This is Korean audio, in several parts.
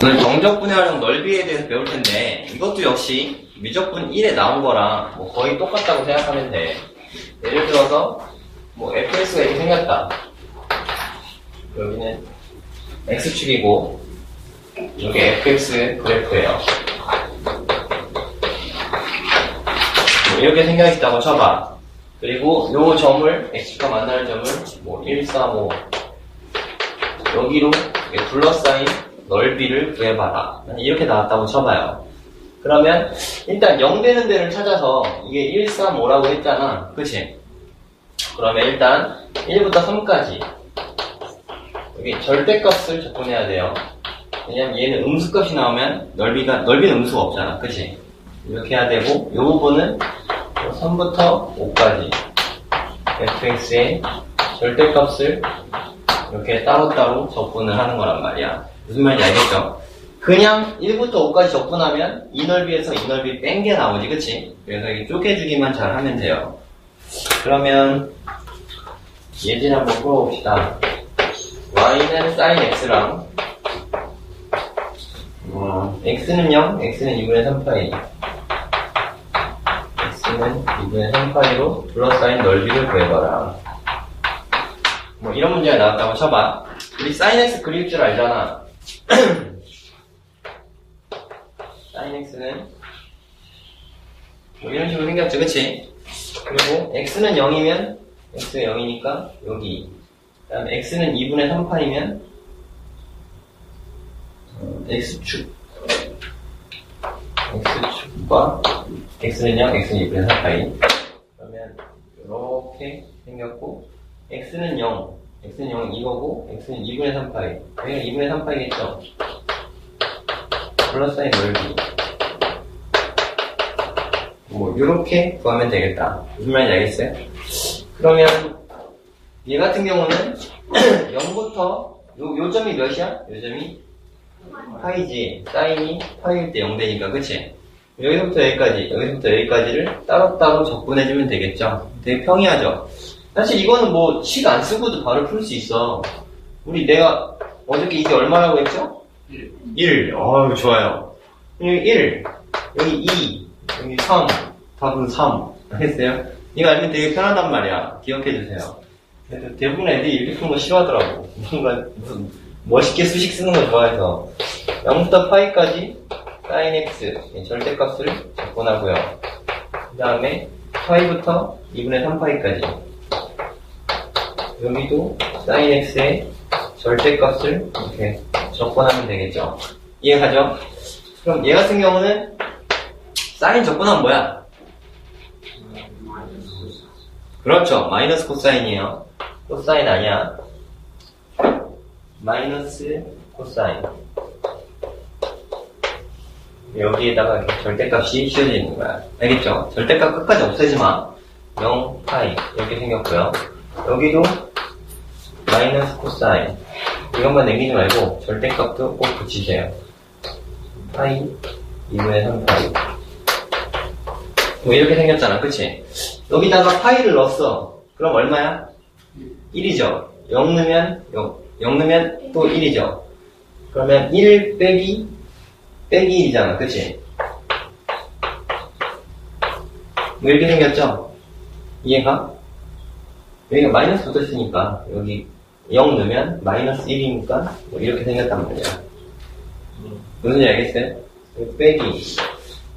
오늘 정적분의 활용 넓이에 대해서 배울 텐데 이것도 역시 미적분 1에 나온 거랑 뭐 거의 똑같다고 생각하면 돼. 예를 들어서 뭐 fx가 이렇게 생겼다. 여기는 x축이고 여기 fx 그래프예요. 뭐 이렇게 생겨 있다고 쳐봐. 그리고 요 점을 x가 만나는 점을 뭐 1, 4, 5 여기로 둘러싸인 넓이를 구해봐라. 이렇게 나왔다고 쳐봐요. 그러면 일단 0 되는 데를 찾아서 이게 1, 3, 5라고 했잖아. 그치? 그러면 일단 1부터 3까지 여기 절대값을 접근해야 돼요. 왜냐면 얘는 음수값이 나오면 넓이가 넓이는 음수가 없잖아. 그치? 이렇게 해야 되고 이 부분은 3부터 5까지 fx의 절대값을 이렇게 따로따로 접근을 하는 거란 말이야. 무슨 말인지 알겠죠? 그냥 1부터 5까지 접근하면 이 넓이에서 이 넓이 뺀 게 나오지, 그치? 그래서 이게 쪼개주기만 잘 하면 돼요. 그러면 예진 한번 풀어봅시다. y는 sin x랑 어, x는 0, x는 2분의 3파이 x는 2분의 3파이로 둘러싸인 넓이를 구해봐라. 뭐 이런 문제가 나왔다고 쳐봐. 우리 sin x 그릴 줄 알잖아. Sin x는 뭐 이런 식으로 생겼죠, 그치? 그리고 x는 0이면 x가 0이니까 여기. 그 다음에 x는 2분의 3파이면 어, x축 x축과 x는 0, x는 2분의 3파이. 그러면 이렇게 생겼고 x는 0, x는 0 이거고 x는 2분의 3파이. 여기가 2분의 3파이겠죠? 플러스사인 넓이. 뭐 이렇게 구하면 되겠다. 무슨 말인지 알겠어요? 그러면 얘 같은 경우는 0부터 요, 요 점이 몇이야? 요 점이 파이지. 사인이 파이일 때 0 되니까 그치? 여기서부터 여기까지, 여기서부터 여기까지를 따로따로 접근해주면 되겠죠? 되게 평이하죠? 사실 이거는 뭐 식 안 쓰고도 바로 풀 수 있어. 우리 내가 어저께 이게 얼마라고 했죠? 1. 1. 어우 좋아요. 여기 1, 여기 2, 여기 3, 답은 3. 알겠어요? 이거 알면 되게 편하단 말이야. 기억해주세요. 대부분 애들이 이렇게 푸는 거 싫어하더라고. 뭔가 무슨 멋있게 수식 쓰는 거 좋아해서 0부터 파이까지 sin x 절대값을 접근하고요. 그 다음에 파이부터 2분의 3파이까지 여기도 sin x의 절대값을 이렇게 접근하면 되겠죠. 이해가죠? 그럼 얘 같은 경우는 sin 접근하면 뭐야? 그렇죠. 마이너스 코사인이에요. 코사인 아니야. 마이너스 코사인. 여기에다가 절대값이 씌워져 있는 거야. 알겠죠? 절대값 끝까지 없애지 마. 0, 파이. 이렇게 생겼고요. 여기도 마이너스 코사인. 이것만 남기지 말고 절대값도 꼭 붙이세요. 파이, 2분의 3파이. 뭐 이렇게 생겼잖아. 그치? 여기다가 파이를 넣었어. 그럼 얼마야? 1이죠. 0 넣으면 0, 0 넣으면 또 1이죠. 그러면 1 빼기 빼기 1이잖아. 그치? 뭐 이렇게 생겼죠? 이해가? 여기가 마이너스 붙었으니까 여기 0 넣으면 마이너스 1이니까 뭐 이렇게 생겼단 말이야. 무슨 지 알겠어요? 빼기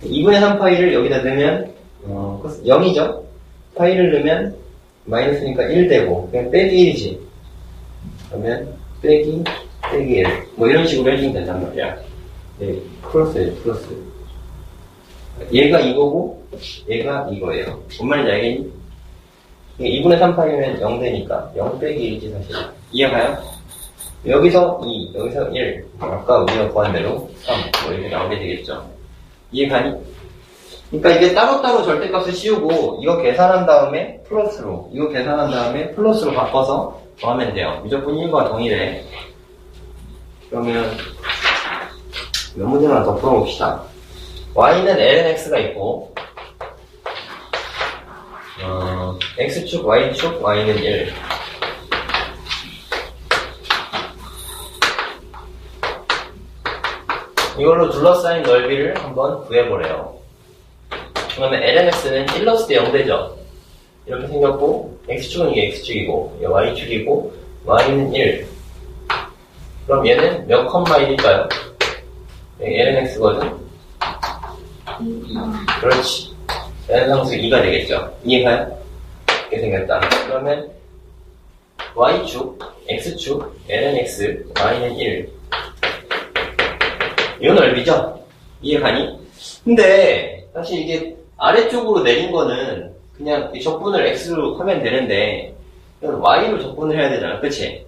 2분의 3 파이를 여기다 넣으면 어, 0이죠? 파이를 넣으면 마이너스니까 1 되고 그냥 빼기 1이지. 그러면 빼기 빼기 1. 뭐 이런 식으로 해주면 된단 말이야. 네, 플러스예요, 플러스. 얘가 이거고 얘가 이거예요. 뭔 말인지 알겠니? 2분의 3파이면 0 되니까 0 빼기 1이지 사실. 이해가요? 여기서 2, 여기서 1. 아까 우리가 구한 대로 3. 뭐 이렇게 나오게 되겠죠. 이해가니? 그러니까 이게 따로따로 절대값을 씌우고 이거 계산한 다음에 플러스로 이거 계산한 다음에 플러스로 바꿔서 더하면 돼요. 무조건 1과 동일해. 그러면 몇 문제만 더 풀어봅시다. y는 ln x가 있고 어, x축, y축, y는 1 이걸로 둘러싸인 넓이를 한번 구해보래요. 그러면 lnx는 1넣었을 때 0되죠. 이렇게 생겼고 x축은 이게 x축이고 y축이고 y는 1. 그럼 얘는 몇 컴마 1일까요? lnx거든. 그렇지. ln상수 2가 되겠죠. 이해가요? 이렇게 생겼다. 그러면 y축, x축, lnx, y는 1. 이건 넓이죠? 이해가니? 근데 사실 이게 아래쪽으로 내린 거는 그냥 이 적분을 x로 하면 되는데 y로 적분을 해야 되잖아. 그치?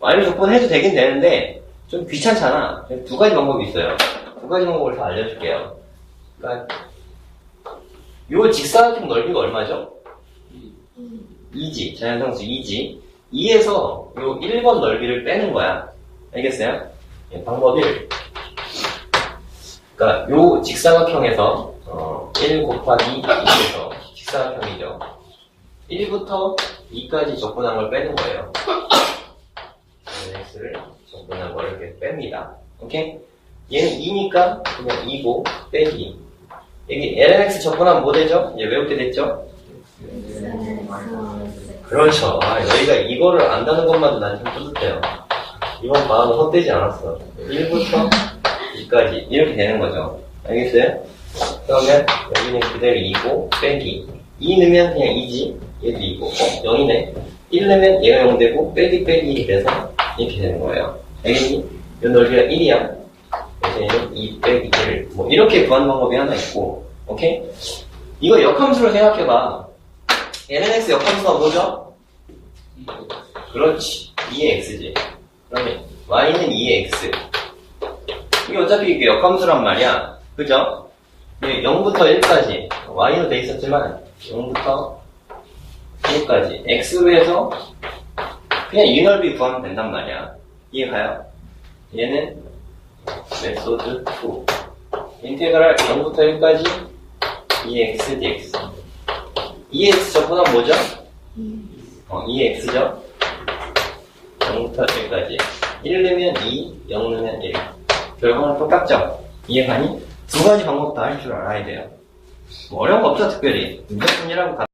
y로 적분해도 되긴 되는데 좀 귀찮잖아. 두 가지 방법이 있어요. 두 가지 방법을 다 알려줄게요. 그러니까 요 직사각형 넓이가 얼마죠? 2지. 자연상수 2지. 2에서 요 1번 넓이를 빼는 거야. 알겠어요? 예, 방법 1. 그러니까 요 직사각형에서 어, 1 곱하기 2에서 직사각형이죠. 1부터 2까지 적분한 걸 빼는 거예요. x를 적분한 걸 이렇게 뺍니다. 오케이? 얘는 2니까 그냥 2고 빼기. 여기 lnx 적분하면 뭐 되죠? 이제 외울 때 됐죠? 그렇죠. 아, 여기가 이거를 안다는 것만도 난 좀 뿌듯해요. 이번 방학은 헛되지 않았어. 1부터 2까지 이렇게 되는 거죠. 알겠어요? 그러면 여기는 그대로 2고 빼기 2 넣으면 그냥 2지 얘도 2고 어? 0이네 1 넣으면 얘가 0 되고 빼기 빼기 돼서 이렇게 되는 거예요. 알겠니? 이 넓이가 1이야. 그래서 얘는 2 빼기 1. 뭐 이렇게 구하는 방법이 하나 있고 오케이? 이거 역함수로 생각해봐. lnx 역함수가 뭐죠? 그렇지. 2의 x지. 그러면 y는 2의 x. 이게 어차피 이게 역함수란 말이야. 그죠? 이게 0부터 1까지. y로 돼 있었지만 0부터 1까지. x로해서 그냥 이 넓이 구하면 된단 말이야. 이해가요? 얘는 메소드 2. 인테그랄 0부터 1까지 2x dx. 2x 저보다 뭐죠? 어, 2x죠? 0부터 1까지. 1 넣으면 2, 0 넣으면 1. 결과는 똑같죠? 이해가니? 두 가지 방법 다 할 줄 알아야 돼요. 뭐 어려운 거 없죠, 특별히. 무조건이라고